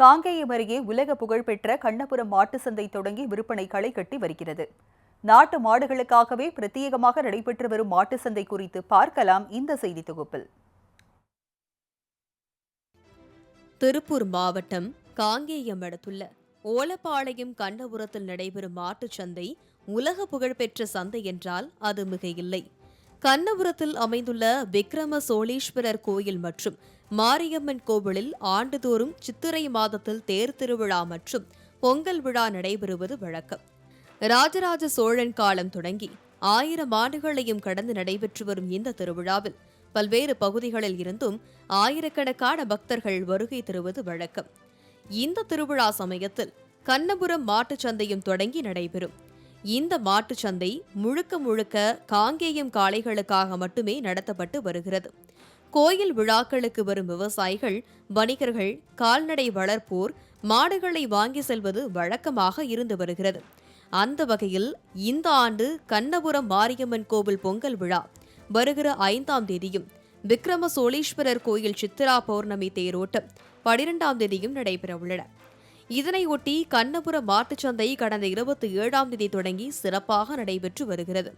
காங்கேயம் அருகே உலக புகழ்பெற்ற கண்ணபுரம் மாட்டு சந்தை தொடங்கி விற்பனை களை கட்டி வருகிறது. நாட்டு மாடுகளுக்காகவே பிரத்யேகமாக நடைபெற்று வரும் மாட்டு சந்தை குறித்து பார்க்கலாம் இந்த செய்தி தொகுப்பில். திருப்பூர் மாவட்டம் காங்கேயம் அடுத்துள்ள ஓலப்பாளையம் கண்ணபுரத்தில் நடைபெறும் மாட்டுச் சந்தை உலக புகழ்பெற்ற சந்தை என்றால் அது மிக இல்லை கண்ணபுரத்தில் அமைந்துள்ள விக்ரம சோழீஸ்வரர் கோயில் மற்றும் மாரியம்மன் கோவிலில் ஆண்டுதோறும் சித்திரை மாதத்தில் தேர் திருவிழா மற்றும் பொங்கல் விழா நடைபெறுவது வழக்கம். ராஜராஜ சோழன் காலம் தொடங்கி ஆயிரம் ஆண்டுகளையும் கடந்து நடைபெற்று வரும் இந்த திருவிழாவில் பல்வேறு பகுதிகளில் இருந்தும் ஆயிரக்கணக்கான பக்தர்கள் வருகை தருவது வழக்கம். இந்த திருவிழா சமயத்தில் கண்ணபுரம் மாட்டுச் சந்தையும் தொடங்கி நடைபெறும். இந்த மாட்டுச் சந்தை முழுக்க முழுக்க காங்கேயம் காளைகளுக்காக மட்டுமே நடத்தப்பட்டு வருகிறது. கோயில் விழாக்களுக்கு வரும் விவசாயிகள் வணிகர்கள் கால்நடை வளர்ப்போர் மாடுகளை வாங்கி செல்வது வழக்கமாக இருந்து வருகிறது. அந்த வகையில் இந்த ஆண்டு கண்ணபுரம் மாரியம்மன் கோவில் பொங்கல் விழா வருகிற ஐந்தாம் தேதியும் விக்ரம சோழீஸ்வரர் கோயில் சித்திரா பௌர்ணமி தேரோட்டம் பனிரெண்டாம் தேதியும் நடைபெறவுள்ளன. இதனையொட்டி கண்ணபுரம் மாட்டுச்சந்தை கடந்த இருபத்தி ஏழாம் தேதி தொடங்கி சிறப்பாக நடைபெற்று வருகிறது.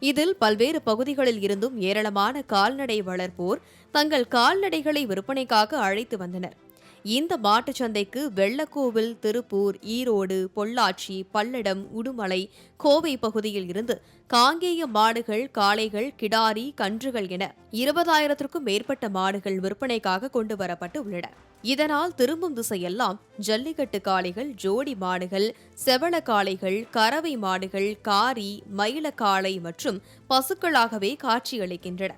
இதில் பல்வேறு பகுதிகளில் இருந்தும் ஏராளமான கால்நடை வளர்ப்போர் தங்கள் கால்நடைகளை விற்பனைக்காக அழைத்து வந்தனர். இந்த மாட்டுச் சந்தைக்கு வெள்ளக்கோவில் திருப்பூர் ஈரோடு பொள்ளாச்சி பல்லடம் உடுமலை கோவை பகுதியில் இருந்து காங்கேய மாடுகள் காளைகள் கிடாரி கன்றுகள் என இருபதாயிரத்திற்கும் மேற்பட்ட மாடுகள் விற்பனைக்காக கொண்டு வரப்பட்டு உள்ளன. இதனால் திரும்பும் திசையெல்லாம் ஜல்லிக்கட்டு காளைகள் ஜோடி மாடுகள் செவள காளைகள் கறவை மாடுகள் காரி மயிலக்காளை மற்றும் பசுக்களாகவே காட்சியளிக்கின்றன.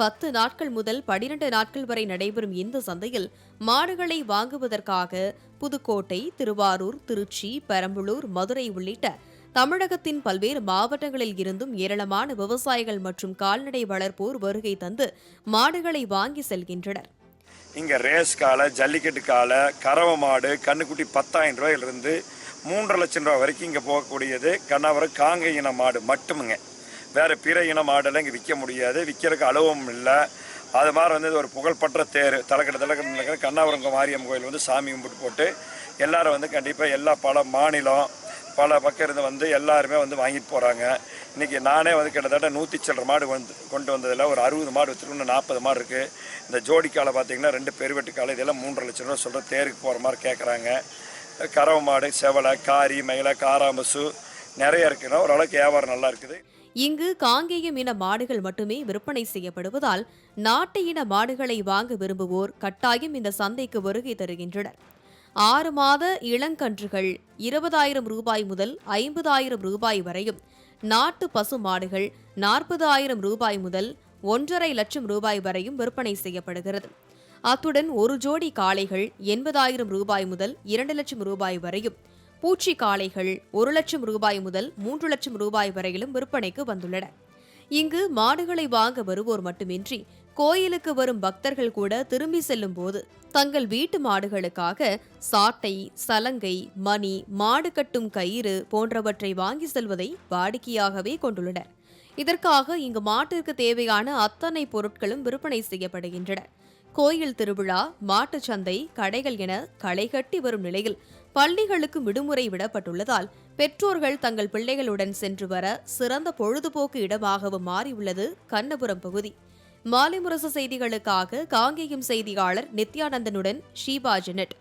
பத்து நாட்கள் முதல் பனிரெண்டு நாட்கள் வரை நடைபெறும் இந்த சந்தையில் மாடுகளை வாங்குவதற்காக புதுக்கோட்டை திருவாரூர் திருச்சி பெரம்பலூர் மதுரை உள்ளிட்ட தமிழகத்தின் பல்வேறு மாவட்டங்களில் இருந்தும் ஏராளமான விவசாயிகள் மற்றும் கால்நடை வளர்ப்போர் வருகை தந்து மாடுகளை வாங்கி செல்கின்றனர். இங்கே ரேஸ் காலை ஜல்லிக்கட்டு காலை கறவை மாடு கண்ணுக்குட்டி பத்தாயிரம் ரூபாயிலிருந்து மூன்றரை லட்சம் ரூபாய் வரைக்கும் இங்கே போகக்கூடியது. கண்ணாவரம் காங்க இன மாடு மட்டுமுங்க. வேறு பிற இன மாடெல்லாம் இங்கே விற்க முடியாது. விற்கிறதுக்கு அளவும் இல்லை. அது மாதிரி வந்து இது ஒரு புகழ்பெற்ற தேர். தலைக்கட்டு தலைக்கட்டு கண்ணாவரங்க மாரியம் கோயில் வந்து சாமி கும்பிட்டு போட்டு எல்லாரும் வந்து கண்டிப்பாக எல்லா பல மாநிலம் பல பக்கம் இருந்து வந்து எல்லாருமே வந்து வாங்கிட்டு போகிறாங்க இன்றைக்கி நானே வந்து கிட்டத்தட்ட நூற்றி சில்லற மாடு வந்து கொண்டு வந்ததில் ஒரு அறுபது மாடு வச்சுருக்கணும் நாற்பது மாடு இருக்குது இந்த ஜோடி காலை பார்த்தீங்கன்னா ரெண்டு பெருவெட்டு காலை இதெல்லாம் மூன்றரை லட்சம் ரூபா சொல்கிற தேருக்கு போகிற மாதிரி கேட்குறாங்க கறவை மாடு செவலை காரி மயிலை காராமசு நிறைய இருக்குன்னா ஓரளவுக்கு வியாபாரம் நல்லா இருக்குது. இங்கு காங்கேயம் இன மாடுகள் மட்டுமே விற்பனை செய்யப்படுவதால் நாட்டு இன மாடுகளை வாங்க விரும்புவோர் கட்டாயம் இந்த சந்தைக்கு வருகை தருகின்றனர். ஆறு மாத இளங்கன்றுகள் இருபதாயிரம் ரூபாய் முதல் ஐம்பதாயிரம் ரூபாய் வரையும். நாட்டு பசு மாடுகள் நாற்பதாயிரம் ரூபாய் முதல் ஒன்றரை லட்சம் ரூபாய் வரையும் விற்பனை செய்யப்படுகிறது. அத்துடன் ஒரு ஜோடி காளைகள் எண்பதாயிரம் ரூபாய் முதல் இரண்டு லட்சம் ரூபாய் வரையும். பூச்சி காளைகள் ஒரு லட்சம் ரூபாய் முதல் மூன்று லட்சம் ரூபாய் வரையிலும் விற்பனைக்கு வந்துள்ளன. இங்கு மாடுகளை வாங்க வருவோர் மட்டுமின்றி கோயிலுக்கு வரும் பக்தர்கள் கூட திரும்பி செல்லும் போது தங்கள் வீட்டு மாடுகளுக்காக சாட்டை சலங்கை மணி மாடு கட்டும் கயிறு போன்றவற்றை வாங்கி செல்வதை வாடிக்கையாகவே கொண்டுள்ளனர். இதற்காக இங்கு மாட்டிற்கு தேவையான அத்தனை பொருட்களும் விற்பனை செய்யப்படுகின்றன. கோயில் திருவிழா மாட்டுச் சந்தை கடைகள் என களைகட்டி வரும் நிலையில் பள்ளிகளுக்கு விடுமுறை விடப்பட்டுள்ளதால் பெற்றோர்கள் தங்கள் பிள்ளைகளுடன் சென்று வர சிறந்த பொழுதுபோக்கு இடமாகவும் மாறியுள்ளது கண்ணபுரம் பகுதி. மாலை முரசு செய்திகளுக்காக காங்கேயம் செய்தியாளர் நித்யானந்தனுடன் ஷீபா ஜெனட்.